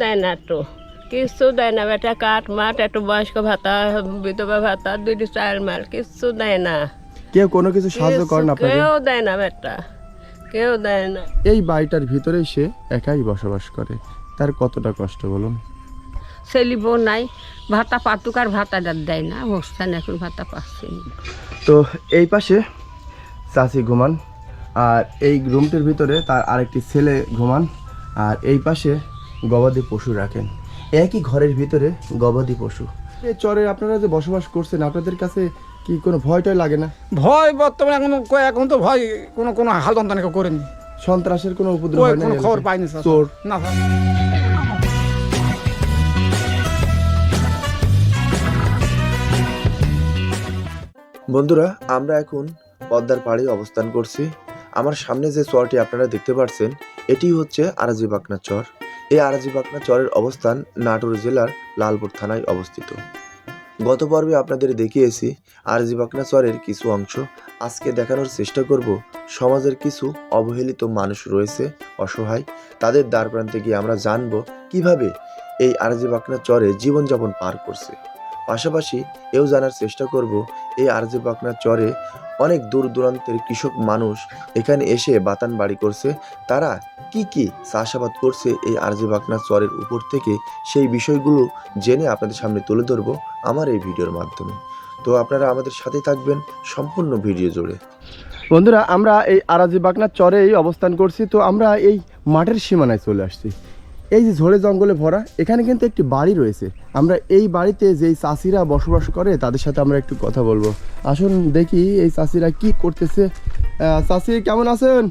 দেয় না একটু কিচ্ছু দেয় না বেটা কাঠ মাঠ একটু বয়স্ক ভাতা বিধবা ভাতা দুইটি চাল মাল কিচ্ছু দেয় না। কেউ কোনো কিছু সাহায্য কিচ্ছু আপনাকে? কেউ দেয় না বেটা কেউ দেয় না। এই বাড়িটার ভিতরে সে একাই বসবাস করে। তার কতটা কষ্ট বলুন? ছেলিব নাই ভাতা পাতুক আর ভাতাটা দেয় না অবস্থান এখন ভাতা পাচ্ছি না। তো এই পাশে চাচি ঘুমান আর এই রুমটির ভিতরে তার আরেকটি ছেলে ঘুমান আর এই পাশে গবাদি পশু রাখেন। একই ঘরের ভিতরে গবাদি পশু। এই চরে আপনারা যে বসবাস করছেন আপনাদের কাছে কি কোনো ভয় টয় লাগে না? ভয় বর্তমানে এখন কয়- এখন তো ভয় কোনো কোনো হাল তন্তানি করেনি। সন্ত্রাসের কোনো উপদ্রব কই হয় না কোনো খবর পাইনি স্যার। চোর। না স্যার। বন্ধুরা আমরা এখন পদ্মার পাড়ে অবস্থান করছি। আমার সামনে যে চরটি আপনারা দেখতে পাচ্ছেন এটি হচ্ছে আরাজি বাকনা চর। এই আরাজি পাকনা চরের অবস্থান নাটোর জেলার লালপুর থানায় অবস্থিত। গত পর্বে আপনাদের দেখিয়েছি আরজি পাকনা চরের কিছু অংশ। আজকে দেখানোর চেষ্টা করব সমাজের কিছু অবহেলিত মানুষ রয়েছে, অসহায়। তাদের দ্বার প্রান্তে গিয়ে আমরা জানব কীভাবে এই আরজি পাকনা চরে জীবনযাপন পার করছে। পাশাপাশি এও জানার চেষ্টা করব, এই আরজি বাকনা চরে অনেক দূর দূরান্তের কৃষক মানুষ এখানে এসে বাতান বাড়ি করছে। তারা কি কি চাষাবাদ করছে এই আরজি বাকনা চরের উপর থেকে সেই বিষয়গুলো জেনে আপনাদের সামনে তুলে ধরবো আমার এই ভিডিওর মাধ্যমে। তো আপনারা আমাদের সাথে থাকবেন সম্পূর্ণ ভিডিও জুড়ে। বন্ধুরা, আমরা এই আরাজি বাগনা চরেই অবস্থান করছি। তো আমরা এই মাঠের সীমানায় চলে আসছি। এই যে ঝোড়ে জঙ্গলে ভরা, এখানে কিন্তু একটি বাড়ি রয়েছে। আমরা এই বাড়িতে যেই চাষিরা বসবাস করে, তাদের সাথে আমরা একটু কথা বলব। আসুন দেখি এই চাষিরা কি করতেছে। চাষি কেমন আছেন?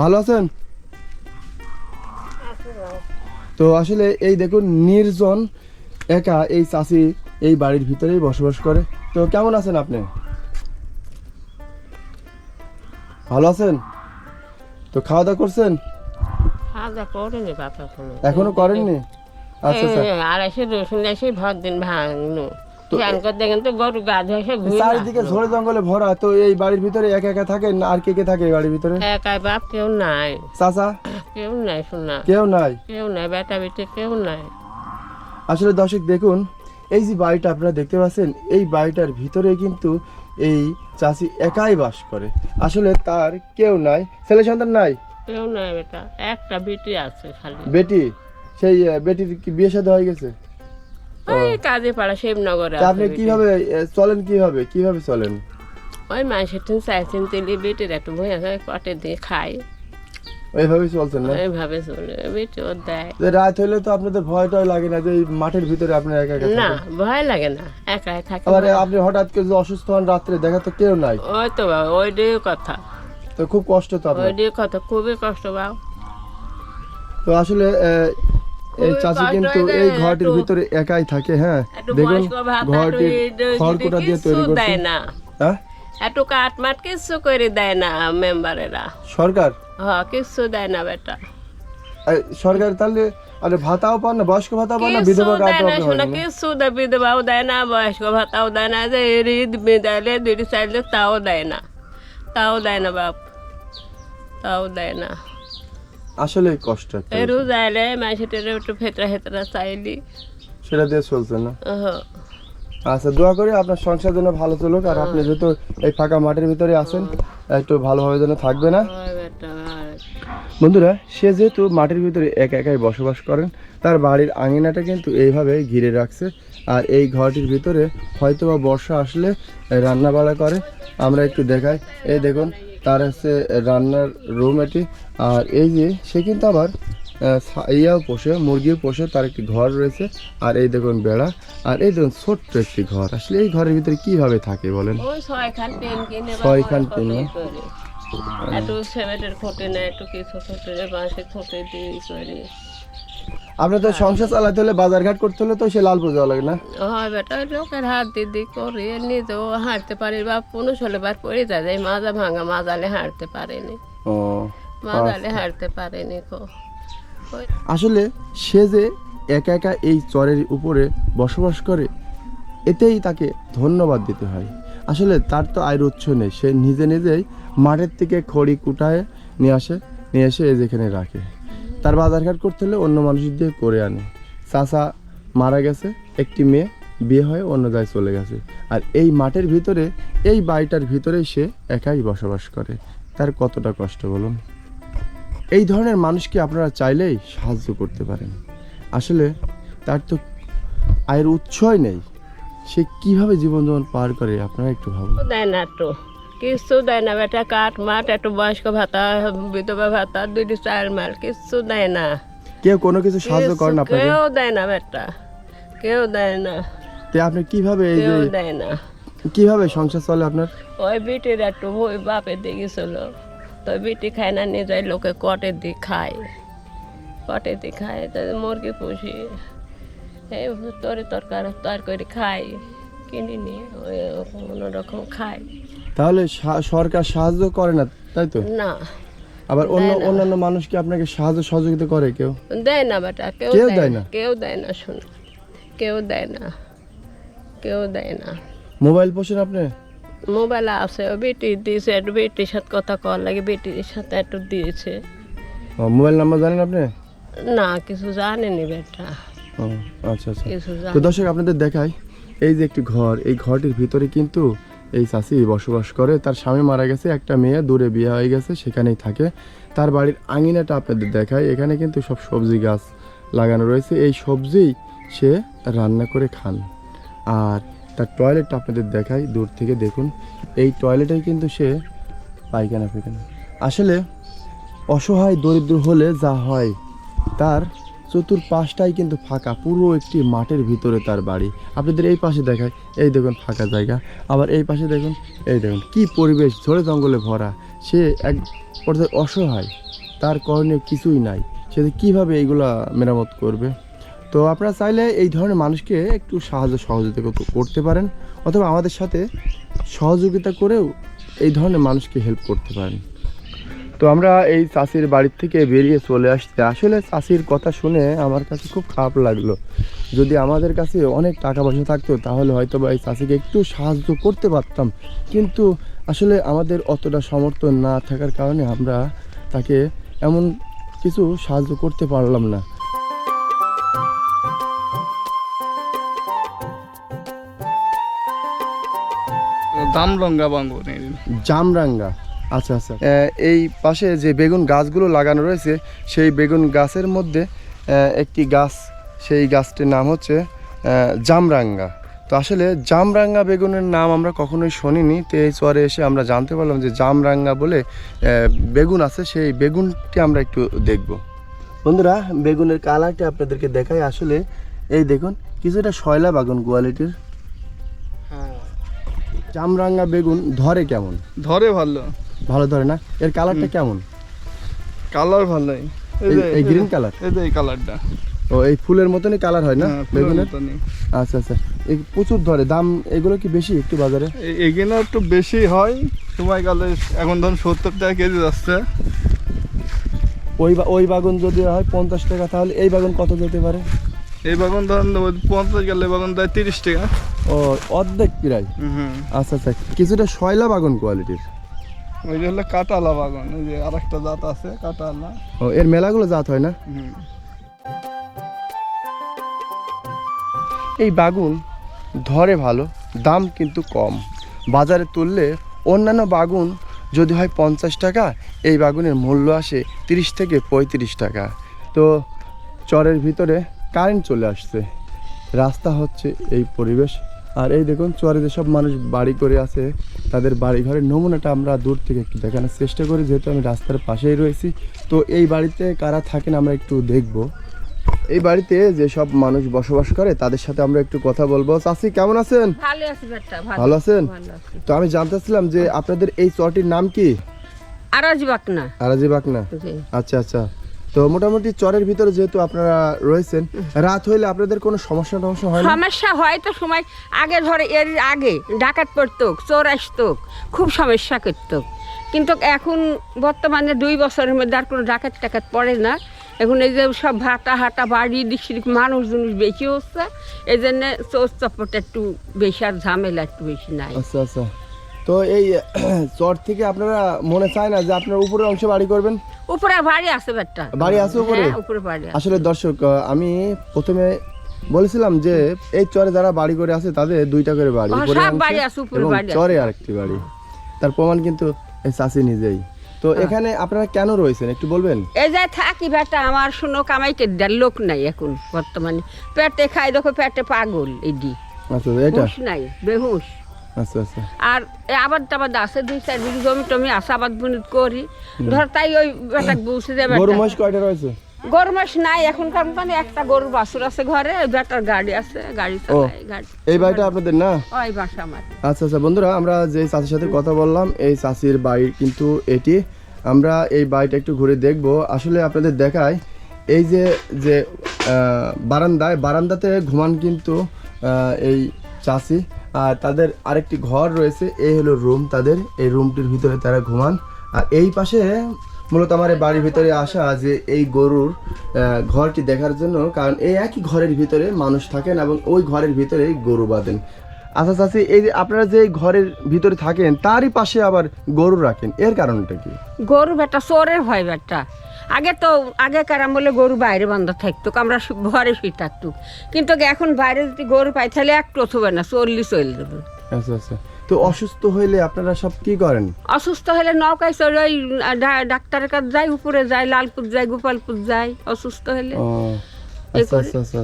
ভালো আছেন? তো আসলে এই দেখুন, নির্জন, একা এই চাষি এই বাড়ির ভিতরেই বসবাস করে। তো কেমন আছেন আপনি? ভালো আছেন? তো খাওয়া দাওয়া করছেন? করেনি বাপা কোনো। এখনও করেননি? আচ্ছা আচ্ছা। এই আড়াইশো রসুন এসে ভর দিন ভাঙলো। ধ্যান করে দেখেন গরু গা ধুয়ে এসে ঘুরে চারিদিকে ঝোড়ে জঙ্গলে ভরা তো এই বাড়ির ভিতরে একা একা থাকেন আর কে কে থাকে এই বাড়ির ভিতরে? একাই বাপ কেউ নাই। চাচা? কেউ নাই শোনা কেউ নাই? কেউ নাই বেটা বেটে কেউ নাই। আসলে দর্শক দেখুন এই যে বাড়িটা আপনারা দেখতে পাচ্ছেন এই বাড়িটার ভিতরে কিন্তু এই চাষি একাই বাস করে। আসলে তার কেউ নাই ছেলে সন্তান নাই? কেউ নাই বেটা একটা বিটি আছে খালি। বেটি? সেই বেটির কি বিয়ে সাথে হয়ে গেছে? ওই কাজে পাড়া শিবনগরে আপনি কীভাবে চলেন কীভাবে? কীভাবে চলেন? ওই মাসের চাইছেন তেলি বেটির একটু বই কটে দিয়ে চলছেন না? এইভাবে চলে বেটি ও দেয়। যে রাত হইলে তো আপনাদের ভয় টয় লাগে না যে মাঠের ভিতরে আপনার একা একা না ভয় লাগে না একাই থাকে। আবার আপনি হঠাৎ করে অসুস্থ হন রাত্রে দেখা তো কেউ নাই। ওই তো ওই কথা। তো খুব কষ্ট তো আপনার? কথা খুবই কষ্ট বাবা তো আসলে এই চাষি কিন্তু এই ঘরটির ভিতরে একাই থাকে হ্যাঁ? দেখুন খড়কুটা দিয়ে তৈরি করছে দেয় না। হ্যাঁ? মাঠ কিচ্ছু করে দেয় না মেম্বারেরা। সরকার? হ কিচ্ছু দেয় না বেটা। সরকার তাহলে আরে ভাতাও পান না বয়স্ক ভাতাও পান না বিধবা কার্ডও পান না? কিচ্ছু দেয় বিধবাও দেয় না বয়স্ক ভাতাও দেয় না যে রিদ বিদাইলে দুটি চাইলে তাও দেয় না। তাও দেয় না বাপ। তাও দেয় না। আসলে কষ্ট এরু যাইলে মাসেটের একটু ফেতরা ফেতরা চাইলি। সেটা দিয়ে চলছে না। আচ্ছা দোয়া করি আপনার সংসার যেন ভালো চলুক আর আপনি যেহেতু এই ফাঁকা মাঠের ভিতরে আছেন একটু ভালোভাবে যেন থাকবে না। বন্ধুরা সে যেহেতু মাটির ভিতরে একা একাই বসবাস করেন তার বাড়ির আঙিনাটা কিন্তু এইভাবে ঘিরে রাখছে। আর এই ঘরটির ভিতরে হয়তো বা বর্ষা আসলে রান্না বাড়া করে। আমরা একটু দেখাই। এই দেখুন তার হচ্ছে রান্নার রুম এটি। আর এই যে সে কিন্তু আবার ইয়াও পোষে মুরগিও পোষে তার একটি ঘর রয়েছে। আর এই দেখুন বেড়া। আর এই দেখুন ছোট্ট একটি ঘর। আসলে এই ঘরের ভিতরে কীভাবে থাকে বলেন? ছয়খান পেন একটু সিমেন্টের খোটে না একটু কিছু খোটে বাঁশের খোটে দিয়ে করে আপনার তো সংসার চালাতে হলে বাজারঘাট করতে হলে তো সে লাল যাওয়া লাগে না। হয় বেটা লোকের হাত দিদি করে নিজেও হাঁটতে পারি বা কোনো ষোলো বার পড়ে যায় যায় মাজা ভাঙা মাজালে হাঁটতে পারেনি। ও মাজালে হাঁটতে পারেনি কো আসলে সে যে একা একা এই চরের উপরে বসবাস করে এতেই তাকে ধন্যবাদ দিতে হয়। আসলে তার তো আয়ের উৎস নেই সে নিজে নিজেই মাঠের থেকে খড়ি কুটায় নিয়ে আসে নিয়ে এসে এই যেখানে রাখে। তার বাজারঘাট করতে হলে অন্য মানুষ দিয়ে করে আনে। চাচা মারা গেছে, একটি মেয়ে বিয়ে হয়ে অন্য জায়গায় চলে গেছে। আর এই মাঠের ভিতরে, এই বাড়িটার ভিতরেই সে একাই বসবাস করে। তার কতটা কষ্ট বলুন? এই ধরনের মানুষকে আপনারা চাইলেই সাহায্য করতে পারেন। আসলে তার তো আয়ের উৎসই নেই। সে কীভাবে জীবনযাপন পার করে, আপনারা একটু ভাবুন। কিচ্ছু দেয় না বেটা কাঠ মাঠ একটু বয়স্ক ভাতা বিধবা ভাতা দুইটি চার মাল কিচ্ছু দেয় না। কেউ কোনো কিছু সাহায্য কিচ্ছু আপনাকে? কেউ দেয় না বেটা কেউ দেয় না। তে আপনি কীভাবে এই যে কেউ দেয় না। কীভাবে সংসার চলে আপনার? ওই বিটির একটু ওই বাপের দিয়ে গেছিল তো বিটি খায় না নিয়ে যায় লোকে কটে দিয়ে খায়। কটে দিয়ে খায় তো মুরগি পুষি। এই তরি তরকারি তরকারি খাই কিনি নিয়ে ওই কোনো রকম খাই তাহলে সরকার সাহায্য করে না তাই তো? না। আবার অন্য অন্যান্য মানুষ কি আপনাকে সাহায্য সহযোগিতা করে কেউ? দেয় না বেটা কেউ দেয় না? কেউ দেয় না শুন। কেউ দেয় না। কেউ দেয় না। মোবাইল পোষেন আপনি? মোবাইল আছে বেটি দিয়েছে একটু বেটির সাথে কথা কর লাগে বেটির সাথে একটু দিয়েছে। ও, মোবাইল নাম্বার জানেন আপনি? না কিছু জানেনি বেটা। ও, আচ্ছা আচ্ছা। তো দর্শক আপনাদের দেখাই এই যে একটি ঘর এই ঘরটির ভিতরে কিন্তু এই চাষি বসবাস করে। তার স্বামী মারা গেছে, একটা মেয়ে দূরে বিয়ে হয়ে গেছে, সেখানেই থাকে। তার বাড়ির আঙিনাটা আপনাদের দেখায় এখানে কিন্তু সব সবজি গাছ লাগানো রয়েছে। এই সবজি সে রান্না করে খান। আর তার টয়লেটটা আপনাদের দেখাই, দূর থেকে দেখুন। এই টয়লেটেই কিন্তু সে পায়খানা ফায়খানা আসলে অসহায়, দরিদ্র হলে যা হয়, তার চতুর্পাশটাই কিন্তু ফাঁকা, পুরো একটি মাঠের ভিতরে তার বাড়ি। আপনাদের এই পাশে দেখায়, এই দেখুন ফাঁকা জায়গা। আবার এই পাশে দেখুন, এই দেখুন, কি পরিবেশ, ঝড়ে জঙ্গলে ভরা। সে এক পর্যায়ে অসহায়, তার করণীয় কিছুই নাই। সে কীভাবে এইগুলা মেরামত করবে? তো আপনারা চাইলে এই ধরনের মানুষকে একটু সাহায্য সহযোগিতা করতে পারেন, অথবা আমাদের সাথে সহযোগিতা করেও এই ধরনের মানুষকে হেল্প করতে পারেন। তো আমরা এই চাষির বাড়ির থেকে বেরিয়ে চলে আসতে আসলে চাষির কথা শুনে আমার কাছে খুব খারাপ লাগল। যদি আমাদের কাছে অনেক টাকা পয়সা থাকতো তাহলে হয়তো বা এই চাষিকে একটু সাহায্য করতে পারতাম। কিন্তু আসলে আমাদের অতটা সমর্থন না থাকার কারণে আমরা তাকে এমন কিছু সাহায্য করতে পারলাম না। জামরাঙ্গা। আচ্ছা আচ্ছা। এই পাশে যে বেগুন গাছগুলো লাগানো রয়েছে সেই বেগুন গাছের মধ্যে একটি গাছ সেই গাছটির নাম হচ্ছে জামরাঙ্গা। তো আসলে জামরাঙ্গা বেগুনের নাম আমরা কখনোই শুনিনি তো এই চরে এসে আমরা জানতে পারলাম যে জামরাঙ্গা বলে বেগুন আছে সেই বেগুনটি আমরা একটু দেখব। বন্ধুরা বেগুনের কালারটি আপনাদেরকে দেখাই। আসলে এই দেখুন কিছুটা শয়লা বাগুন কোয়ালিটির। জামরাঙ্গা বেগুন ধরে কেমন? ধরে ভালো। ভালো ধরে না? এর কালারটা কেমন? কালার ভালোই এই- এই গ্রিন কালার এই যে এই কালারটা ও এই ফুলের মতনই কালার হয় না? হ্যাঁ, বেগুনের। আচ্ছা আচ্ছা। এই প্রচুর ধরে। দাম এগুলো কি বেশি একটু বাজারে? এগুলো একটু বেশি হয়। সময়কালে এখন ধরুন সত্তর টাকা কেজি যাচ্ছে। ওই বা- ওই বাগুন যদি হয় পঞ্চাশ টাকা তাহলে এই বাগুন কত যেতে পারে? এই বাগান ধরুন পঞ্চাশ গেলে বাগান দেয় তিরিশ টাকা। ও অর্ধেক প্রায়। আচ্ছা আচ্ছা। কিছুটা শয়লা বাগুন কোয়ালিটির ওই যে হলো কাটালা বাগান ওই যে আর একটা জাত আছে কাটালা ও এর মেলাগুলো জাত হয় না? এই বাগুন ধরে ভালো দাম কিন্তু কম। বাজারে তুললে অন্যান্য বাগুন যদি হয় পঞ্চাশ টাকা এই বাগুনের মূল্য আসে তিরিশ থেকে পঁয়ত্রিশ টাকা। তো চরের ভিতরে কারেন্ট চলে আসছে। রাস্তা হচ্ছে এই পরিবেশ। আর এই দেখুন চরে যেসব মানুষ বাড়ি করে আছে তাদের বাড়ি ঘরের নমুনাটা আমরা দূর থেকে একটু দেখানোর চেষ্টা করি যেহেতু আমি রাস্তার পাশেই রয়েছি। তো এই বাড়িতে কারা থাকেন আমরা একটু দেখব। এই বাড়িতে যেসব মানুষ বসবাস করে তাদের সাথে আমরা একটু কথা বলব। চাষি কেমন আছেন? ভালো আছেন? তো আমি জানতে চাচ্ছিলাম যে আপনাদের এই চরটির নাম কি? আর আসবাক না আরাজি বাকনা আচ্ছা আচ্ছা। তো মোটামুটি চরের ভিতরে যেহেতু আপনারা রয়েছেন রাত হইলে আপনাদের কোনো সমস্যা টমস্যা হয় সমস্যা হয় তো সময় আগে ধরে এর আগে ডাকাত পড়তো চোর আসতো খুব সমস্যা করতো। কিন্তু এখন বর্তমানে দুই বছরের মধ্যে আর কোনো ডাকাত টাকাত পড়ে না। এখন এই যে সব ভাটা হাটা বাড়ি ডিস্ট্রিক্ট মানুষ জুনুষ বেশি হচ্ছে এই জন্য চোর চপটা একটু বেশি আর ঝামেলা একটু বেশি নাই। আচ্ছা আচ্ছা। তো এই চর থেকে আপনারা মনে চায় না যে আপনারা উপরের অংশে বাড়ি করবেন? উপরে বাড়ি আছে বেটা বাড়ি আছে উপরে? হ্যাঁ, উপরে বাড়ি আসলে দর্শক আমি প্রথমে বলেছিলাম যে এই চরে যারা বাড়ি করে আছে তাদের দুইটা করে বাড়ি সব বাড়ি আছে, উপরে এবং বাড়ি চরে আরেকটি বাড়ি। তার প্রমাণ কিন্তু এই চাষি নিজেই। তো হ্যাঁ। এখানে আপনারা কেন রয়েছেন একটু বলবেন? এই যে থাকি বেটা আমার শুনো দেওয়ার লোক নাই এখন বর্তমানে। পেটে খাই দেখো পেটে পাগল এডি। আচ্ছা এটা? নাই বেহুশ। আর এই আবাদ টাবাদ আছে দুই চার বিঘি জমি টমি আছে আবাদ বুনিত করি। ধর তাই ওই বেটা বলছে যে গরু মহিষ কয়টা রয়েছে? গরু মাস নাই এখনকার মানে একটা গরুর বাছুর আছে ঘরে বেটার গাড়ি আছে গাড়ি এই বাড়িটা আপনাদের না? ওই বাসা আমার। আচ্ছা আচ্ছা বন্ধুরা আমরা যে চাষির সাথে কথা বললাম এই চাষির বাড়ি কিন্তু এটি। আমরা এই বাড়িটা একটু ঘুরে দেখব। আসলে আপনাদের দেখায় এই যে যে আহ, বারান্দায় বারান্দাতে ঘুমান কিন্তু আহ, এই চাষি। আর তাদের আরেকটি ঘর রয়েছে এই হলো রুম তাদের, এই রুমটির ভিতরে তারা ঘুমান। আর এই পাশে মূলত আমার এই বাড়ির ভিতরে আসা যে এই গরুর ঘরটি দেখার জন্য, কারণ এই একই ঘরের ভিতরে মানুষ থাকেন এবং ওই ঘরের ভিতরে গরু বাঁধেন। আচ্ছা চাষি এই যে আপনারা যে ঘরের ভিতরে থাকেন, তারই পাশে আবার গরু রাখেন, এর কারণটা কি? গরু বেটা চোরের ভয় বেটা আগে তো আগেকার আমলে গরু বাইরে বান্ধা থাকতো আমরা ঘরে শুয়ে থাকতো কিন্তু এখন বাইরে যদি গরু পাই তাহলে একটু থবে না চললি চলে দেবে আচ্ছা আচ্ছা। তো অসুস্থ হইলে আপনারা সব কি করেন? অসুস্থ হলে নৌকায় চলে ওই ডাক্তারের কাছে যাই উপরে যাই লালপুর যাই গোপালপুর যাই অসুস্থ হলে। আচ্ছা আচ্ছা আচ্ছা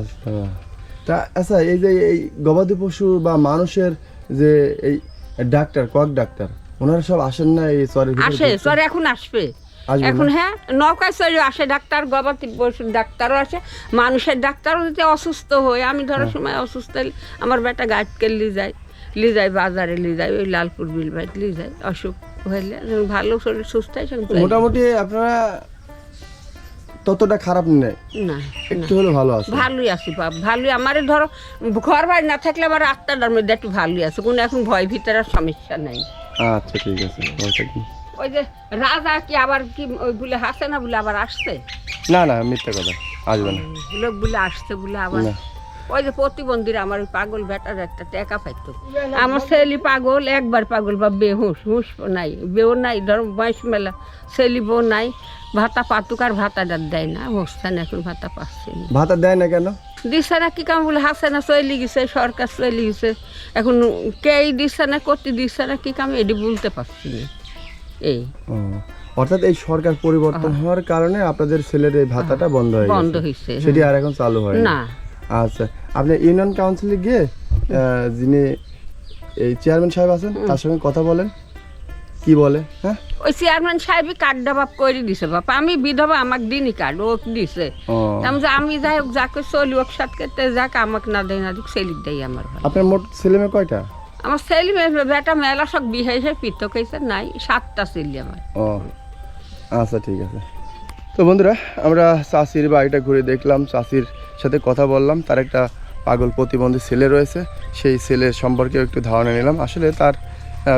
তা আচ্ছা এই যে এই গবাদি পশু বা মানুষের যে এই ডাক্তার কক ডাক্তার ওনারা সব আসেন না এই চরের আসে? চর এখন আসবে। এখন হ্যাঁ নৌকায় চলে আসে ডাক্তার গবাদি পশুর ডাক্তারও আসে মানুষের ডাক্তারও যদি অসুস্থ হয় আমি ধরো হ্যাঁ। সময় অসুস্থ হলে আমার বেটা গাছকে লি যায় লি যায় বাজারে লি যায় ওই লালপুর বিল বাইট লি যায় অসুখ হইলে ভালো শরীর সুস্থ হয় মোটামুটি আপনারা ততটা খারাপ নেই না একটু হলে ভালো আছে। ভালোই আছি বাপ ভালোই। আমার ধরো ঘর বাড়ি না থাকলে আমার আত্মাটার মধ্যে একটু ভালোই আছে। কোনো এখন ভয় ভিতরে আর সমস্যা নাই। আচ্ছা ঠিক আছে। ওই যে রাজা কি আবার কি ওই বলে হাসে না বলে আবার আসছে? না না মিথ্যা কথা আসবে না। লোক বলে আসছে বলে আবার। ওই যে প্রতিবন্ধীর আমার ওই পাগল বেটার একটা টেকা পাইতো। আমার ছেলি পাগল একবার পাগল বা বেহুশ হুঁশ নাই বেও নাই ধর বয়স মেলা ছেলি বউ নাই ভাতা পাতুক আর ভাতাটা দেয় না হোস্তান এখন ভাতা পাচ্ছে না। ভাতা দেয় না কেন? দিচ্ছে না কি কাম বলে হাসে না চলে গেছে সরকার চলে গেছে। এখন কেই দিচ্ছে না করতে দিচ্ছে না কি কাম এটি বলতে পারছি না। এই। অর্থাৎ এই সরকার পরিবর্তন হওয়ার কারণে আপনাদের ছেলের এই ভাতাটা বন্ধ হয়ে বন্ধ হয়েছে সেটি আর এখন চালু হয় না। আচ্ছা আপনি ইউনিয়ন কাউন্সিলে গিয়ে যিনি এই চেয়ারম্যান সাহেব আছেন তার সঙ্গে কথা বলেন। কি বলে হ্যাঁ? ওই চেয়ারম্যান সাহেবই কার্ড বাপ করে দিছে বাপ। আমি বিধবা আমাকে দিনই কার্ড ও দিছে। ও। আমি যাই হোক যাকে চলি ওর সাথে যাক আমাকে না দেয় না দিক সেলিক দেয় আমার আপনার মোট ছেলে মেয়ে কয়টা? আমার ছেলে বেটা মেলা সব বিয়ে হয়েছে পৃথক হয়েছে নাই, সাতটা ছেলে আমার। ও আচ্ছা ঠিক আছে। তো বন্ধুরা, আমরা চাষির বাড়িটা ঘুরে দেখলাম চাষির সাথে কথা বললাম, তার একটা পাগল প্রতিবন্ধী ছেলে রয়েছে, সেই ছেলের সম্পর্কে একটু ধারণা নিলাম। আসলে তার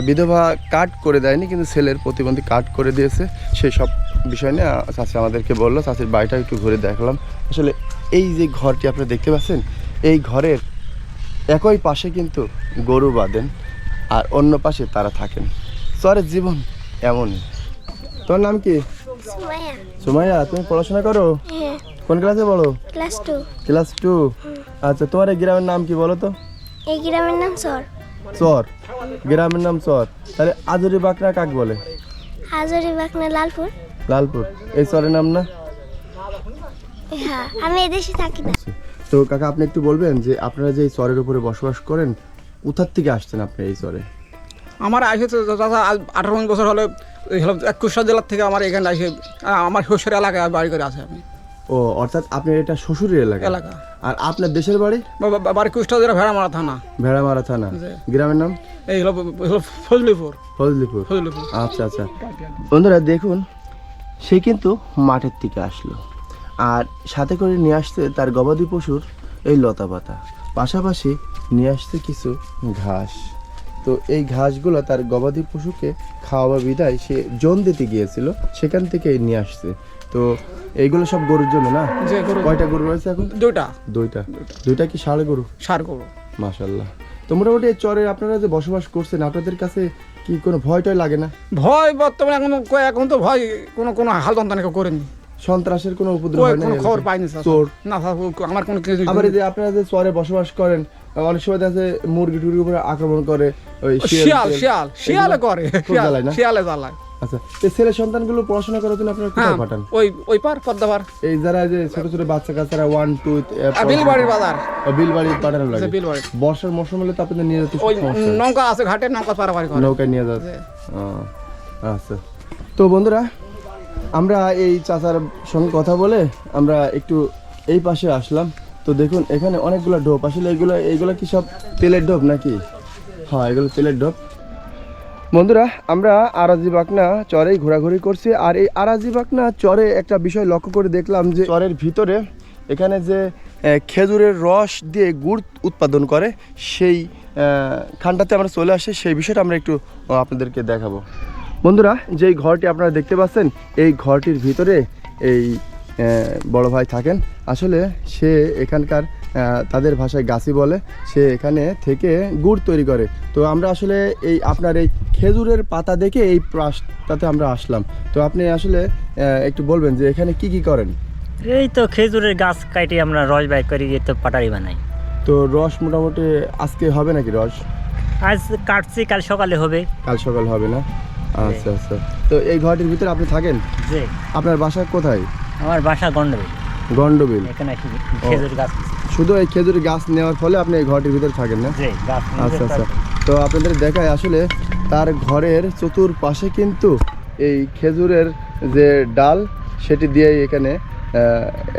বিধবা কাট করে দেয়নি, কিন্তু ছেলের প্রতিবন্ধী কাট করে দিয়েছে। সেই সব বিষয় নিয়ে চাষি আমাদেরকে বলল চাষির বাড়িটা একটু ঘুরে দেখলাম। আসলে এই যে ঘরটি আপনারা দেখতে পাচ্ছেন, এই ঘরের একই পাশে কিন্তু গরু বাঁধেন আর অন্য পাশে তারা থাকেন। চরের জীবন এমনই। তোর নাম কি? সুমাইয়া। তুমি পড়াশোনা করো? হ্যাঁ। কোন ক্লাসে পড়ো ক্লাস টু। Class two. আচ্ছা তোমার এই গ্রামের নাম কি বলো তো? এই গ্রামের নাম সর চর গ্রামের নাম চর তাহলে আজুরি বাঁকড়া কাক বলে? হাজরি বাগনা লালপুর। লালপুর। এই চরের নাম না? হ্যাঁ আমি এদেশে থাকি না। আচ্ছা। তো কাকা আপনি একটু বলবেন যে আপনারা যে এই চরের উপরে বসবাস করেন কোথার থেকে আসছেন আপনি এই চরে? আমার আসে তো আঠারো বছর হলে একুশটা জেলার থেকে আমার এখানে আসে আমার শ্বশুর এলাকায় বাড়ি করে আছে আমি। ও অর্থাৎ আপনার এটা শ্বশুরের এলাকা? এলাকা। আর আপনার দেশের বাড়ি? বাড়ি কুষ্টা জেলা ভেড়ামারা থানা। ভেড়ামারা থানা। গ্রামের নাম? এই হলো হলো ফজলিপুর। ফজলিপুর। ফজলিপুর। আচ্ছা আচ্ছা। বন্ধুরা দেখুন সে কিন্তু মাঠের থেকে আসলো। আর সাথে করে নিয়ে আসতে তার গবাদি পশুর এই লতা পাতা। পাশাপাশি নিয়ে আসতে কিছু ঘাস। তো এই ঘাসগুলো তার গবাদি পশুকে খাওয়া বিদায় সে জন দিতে গিয়েছিল সেখান থেকে নিয়ে আসছে। তো এইগুলো সব গরুর জন্য না? কয়টা গরু রয়েছে এখন? দুইটা। দুইটা। দুইটা কি ষাড় গরু? সার গরু। মাশাল্লাহ তো মোটামুটি এই চরে আপনারা যে বসবাস করছেন আপনাদের কাছে কি কোনো ভয় টয় লাগে না? ভয় বর্তমানে এখন এখন তো ভয় কোনো কোনো হাল যন্ত্রণা করেনি। সন্ত্রাসের কোনো উপদ্রব হয় না খবর পাইনি স্যার। চোর। না আমার কোনো কিছু আবার এই যে আপনারা যে চরে বসবাস করেন অনেক সময় দেখা যায় মুরগি টুরগির উপরে আক্রমণ করে ওই শিয়াল। শিয়াল শিয়ালে করে জ্বালায় না? শিয়ালে জ্বালায়। আচ্ছা এই ছেলে সন্তানগুলো পড়াশোনা করার জন্য আপনারা হ্যাঁ কোথায় পাঠান? ওই ওই পার পদ্মাপার। এই যারা যে ছোট ছোট বাচ্চা কাচ্চারা ওয়ান টু বিলবাড়ির বাজার। বিল বাড়ি পাঠানো লাগে। বিলবাড়ি। বর্ষার মৌসুম হলে তো আপনাদের নিয়ে যেতে ওই হয়। নৌকা আছে ঘাটে নৌকা পারাপারি করে। নৌকায় নিয়ে যাচ্ছে। আচ্ছা। তো বন্ধুরা আমরা এই চাচার সঙ্গে কথা বলে আমরা একটু এই পাশে আসলাম। তো দেখুন, এখানে অনেকগুলো ডোপ আসলে এগুলো এইগুলো কি সব তেলের ডোপ নাকি? হ্যাঁ এগুলো তেলের ডোপ বন্ধুরা, আমরা আরাজি বাকনা চরেই ঘোরাঘুরি করছি আর এই আরাজি বাকনা চরে একটা বিষয় লক্ষ্য করে দেখলাম যে চরের ভিতরে এখানে যে খেজুরের রস দিয়ে গুড় উৎপাদন করে, সেই খানটাতে আমরা চলে আসি, সেই বিষয়টা আমরা একটু আপনাদেরকে দেখাবো। বন্ধুরা যেই ঘরটি আপনারা দেখতে পাচ্ছেন এই ঘরটির ভিতরে এই বড় ভাই থাকেন। আসলে সে এখানকার তাদের ভাষায় গাছি বলে সে এখানে থেকে গুড় তৈরি করে। তো আমরা আসলে এই আপনার এই খেজুরের পাতা দেখে এই প্রাসটাতে আমরা আসলাম। তো আপনি আসলে একটু বলবেন যে এখানে কি কি করেন? এই তো খেজুরের গাছ কাটি আমরা রস বাই করি তো পাটারি বানাই। তো রস মোটামুটি আজকে হবে নাকি রস? আজ কাটছি কাল সকালে হবে। কাল সকাল হবে না? আচ্ছা আচ্ছা। তো এই ঘরটির ভিতরে আপনি থাকেন? যে আপনার বাসা কোথায়? আমার বাসা গন্ডবে গন্ডবিল এখানে খেজুর গাছ শুধু এই খেজুর গাছ নেওয়ার ফলে আপনি এই ঘরটির ভিতরে থাকেন না? আচ্ছা আচ্ছা। তো আপনাদের দেখায় আসলে তার ঘরের চতুর্পাশে কিন্তু এই খেজুরের যে ডাল সেটি দিয়ে এখানে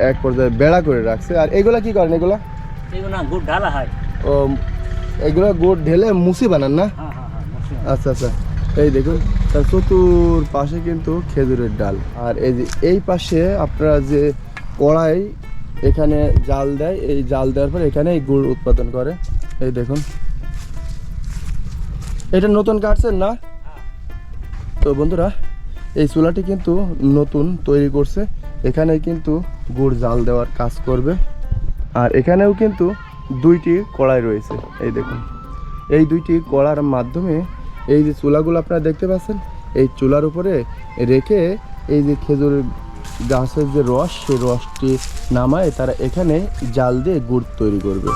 এক পর্যায়ে বেড়া করে রাখছে। আর এগুলা কি করেন এগুলা? গুড় ঢালা হয়। ও এগুলা গুড় ঢেলে মুসি বানান না? হ্যাঁ হ্যাঁ হ্যাঁ। আচ্ছা আচ্ছা। এই দেখুন। তার চতুর পাশে কিন্তু খেজুরের ডাল। আর এই যে, এই পাশে আপনারা যে কড়াই এখানে জাল দেয়, এই জাল দেওয়ার পর এখানে এই গুড় উৎপাদন করে। এই দেখুন। এটা নতুন কাটছেন না? তো বন্ধুরা, এই চুলাটি কিন্তু নতুন তৈরি করছে। এখানে কিন্তু গুড় জাল দেওয়ার কাজ করবে। আর এখানেও কিন্তু দুইটি কড়াই রয়েছে। এই দেখুন। এই দুইটি কড়ার মাধ্যমে এই যে চুলাগুলো আপনারা দেখতে পাচ্ছেন এই চুলার উপরে রেখে এই যে খেজুরের গাছের যে রস সেই রসটি নামায় তারা এখানে জাল দিয়ে গুড় তৈরি করবে।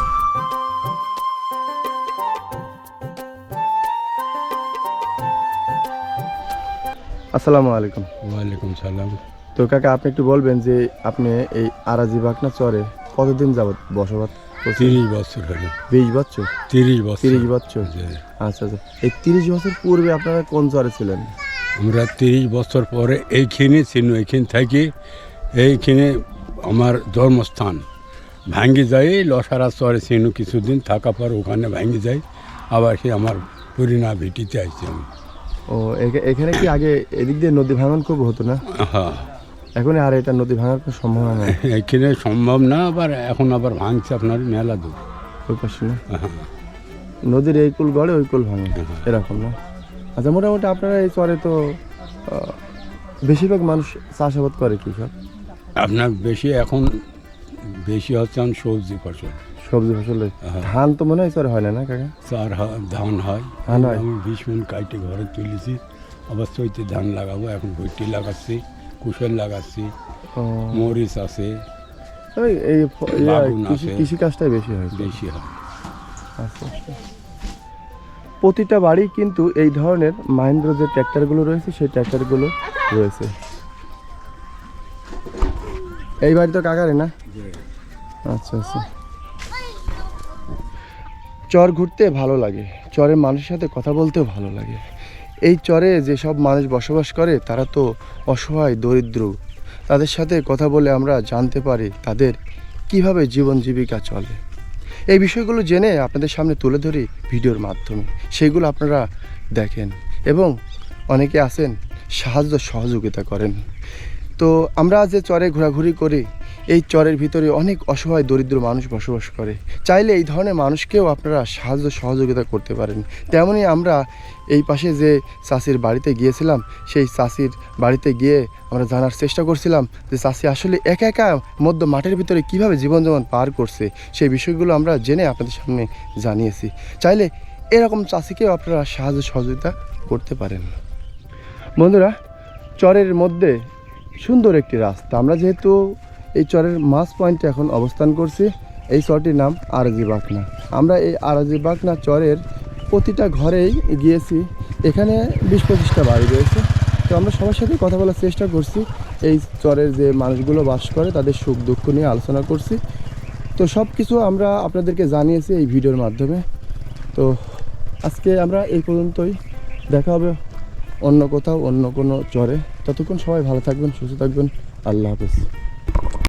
আসসালামু আলাইকুম। ওয়ালাইকুম সালাম। তো কাকা আপনি একটু বলবেন যে আপনি এই আরাজি বাকনা চরে কতদিন যাবত বসবাস তিরিশ বছর হলো। বিশ বছর? তিরিশ বছর। তিরিশ বছর। আচ্ছা আচ্ছা। এই তিরিশ বছর পূর্বে আপনারা কোন চরে ছিলেন? আমরা তিরিশ বছর পরে এইখানে ছিল এইখান থাকি এইখানে আমার জন্মস্থান ভাঙ্গি যাই লসারা চরে ছিল কিছুদিন থাকা পর ওখানে ভাঙ্গি যাই আবার সে আমার পরিণা ভিটিতে আইছি আমি। ও এখানে কি আগে এদিক দিয়ে নদী ভাঙন খুব হতো না? হ্যাঁ। এখন আর এটা নদী ভাঙার কোনো সম্ভাবনা নেই? এইখানে সম্ভব না আবার এখন আবার ভাঙছে আপনার মেলা দূর। ওই পাশে না? হ্যাঁ। নদীর এই কুল গড়ে ওই কুল ভাঙে এরকম না? আচ্ছা মোটামুটি আপনারা এই চরে তো বেশিরভাগ মানুষ চাষাবাদ করে কি সব আপনার বেশি এখন বেশি হচ্ছে এখন সবজি ফসল। সবজি ফসল? হ্যাঁ। ধান তো মনে হয় চরে হয় না না কাকা? চার ধান হয়। ধান হয়? আমি বিশ মন কাইটে ঘরে তুলেছি আবার চৈতে ধান লাগাবো এখন ভুট্টি লাগাচ্ছি কুশল লাগাচ্ছি ও, মরিচ আছে এই কৃষি আছে। কৃষিকাজটাই বেশি হয়। বেশি হয়। আচ্ছা আচ্ছা। প্রতিটা বাড়ি কিন্তু এই ধরনের মাহিন্দ্র যে ট্র্যাক্টরগুলো রয়েছে সেই ট্র্যাক্টরগুলো রয়েছে। এই বাড়ি তো কাকারে না? আচ্ছা আচ্ছা। চর ঘুরতে ভালো লাগে চরের মানুষের সাথে কথা বলতেও ভালো লাগে। এই চরে যেসব মানুষ বসবাস করে তারা তো অসহায় দরিদ্র। তাদের সাথে কথা বলে আমরা জানতে পারি তাদের কীভাবে জীবন জীবিকা চলে। এই বিষয়গুলো জেনে আপনাদের সামনে তুলে ধরি ভিডিওর মাধ্যমে। সেগুলো আপনারা দেখেন এবং অনেকে আছেন সাহায্য সহযোগিতা করেন। তো আমরা যে চরে ঘোরাঘুরি করি এই চরের ভিতরে অনেক অসহায় দরিদ্র মানুষ বসবাস করে। চাইলে এই ধরনের মানুষকেও আপনারা সাহায্য সহযোগিতা করতে পারেন। তেমনই আমরা এই পাশে যে চাষির বাড়িতে গিয়েছিলাম, সেই চাষির বাড়িতে গিয়ে আমরা জানার চেষ্টা করছিলাম যে চাষি আসলে একা একা মধ্য মাঠের ভিতরে কীভাবে জীবনযাপন পার করছে, সেই বিষয়গুলো আমরা জেনে আপনাদের সামনে জানিয়েছি। চাইলে এরকম চাষিকেও আপনারা সাহায্য সহযোগিতা করতে পারেন। বন্ধুরা, চরের মধ্যে সুন্দর একটি রাস্তা। আমরা যেহেতু এই চরের মাছ পয়েন্টে এখন অবস্থান করছি। এই চরটির নাম আরজি বাকনা আমরা এই আরজি বাকনা চরের প্রতিটা ঘরেই গিয়েছি। এখানে বিশ পঁচিশটা বাড়ি রয়েছে। তো আমরা সবার সাথে কথা বলার চেষ্টা করছি। এই চরের যে মানুষগুলো বাস করে, তাদের সুখ দুঃখ নিয়ে আলোচনা করছি। তো সব কিছু আমরা আপনাদেরকে জানিয়েছি এই ভিডিওর মাধ্যমে। তো আজকে আমরা এই পর্যন্তই। দেখা হবে অন্য কোথাও, অন্য কোনো চরে। ততক্ষণ সবাই ভালো থাকবেন, সুস্থ থাকবেন। আল্লাহ হাফেজ।